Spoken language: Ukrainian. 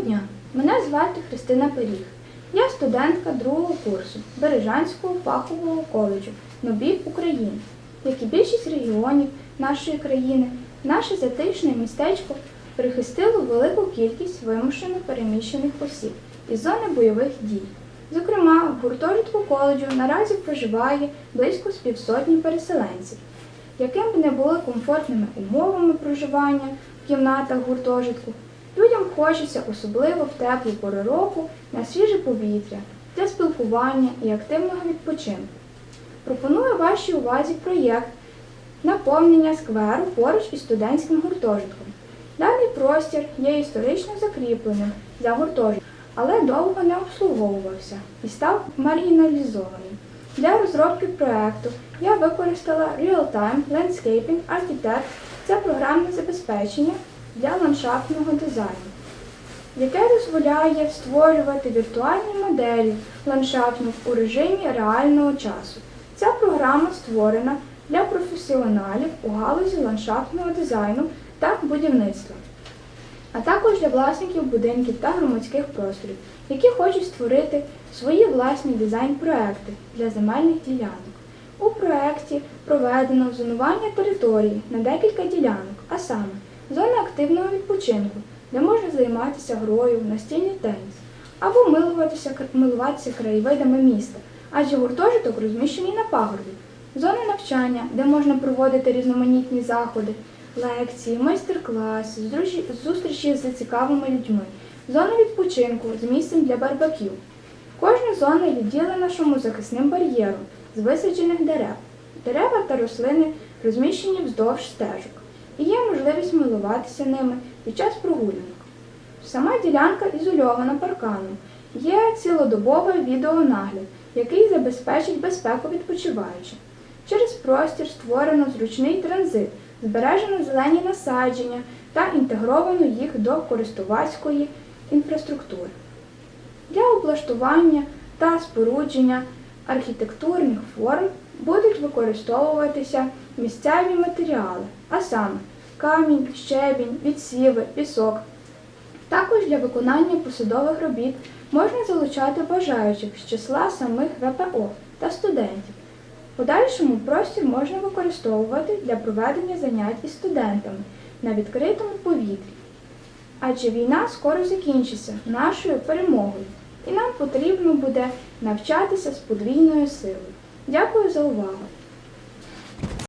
дня! Мене звати Христина Пиріг. Я студентка другого курсу Бережанського фахового коледжу Нобів України. Як і більшість регіонів нашої країни, наше затишне містечко прихистило велику кількість вимушено переміщених осіб із зони бойових дій. Зокрема, в гуртожитку коледжу наразі проживає близько з півсотні переселенців. Яким б не були комфортними умовами проживання в кімнатах гуртожитку, людям хочеться, особливо в теплу пору року, на свіже повітря для спілкування і активного відпочинку. Пропоную вашій увазі проєкт наповнення скверу поруч із студентським гуртожитком. Даний простір є історично закріпленим за гуртожитком, але довго не обслуговувався і став маргіналізованим. Для розробки проєкту я використала Real-Time Landscaping Architect – це програмне забезпечення для ландшафтного дизайну, яке дозволяє створювати віртуальні моделі ландшафтних у режимі реального часу. Ця програма створена для професіоналів у галузі ландшафтного дизайну та будівництва, а також для власників будинків та громадських просторів, які хочуть створити свої власні дизайн-проекти для земельних ділянок. У проєкті проведено зонування території на декілька ділянок, а саме зона активного відпочинку, де можна займатися грою настільний теніс, або милуватися, милуватися краєвидами міста, адже гуртожиток розміщений на пагорбі, зона навчання, де можна проводити різноманітні заходи, лекції, майстер-класи, зустрічі з цікавими людьми, зона відпочинку з місцем для барбекю. Кожна зона відділена шумозахисним бар'єром з висаджених дерев. Дерева та рослини розміщені вздовж стежок, і є можливість милуватися ними під час прогулянок. Сама ділянка ізольована парканом. Є цілодобовий відеонагляд, який забезпечить безпеку відпочиваючих. Через простір створено зручний транзит, збережено зелені насадження та інтегровано їх до користувацької інфраструктури. Для облаштування та спорудження архітектурних форм будуть використовуватися місцеві матеріали, а саме камінь, щебінь, відсіви, пісок. Також для виконання посадових робіт можна залучати бажаючих з числа самих ВПО та студентів. Подальшому простір можна використовувати для проведення занять із студентами на відкритому повітрі. Адже війна скоро закінчиться нашою перемогою, і нам потрібно буде навчатися з подвійною силою. Дякую за увагу!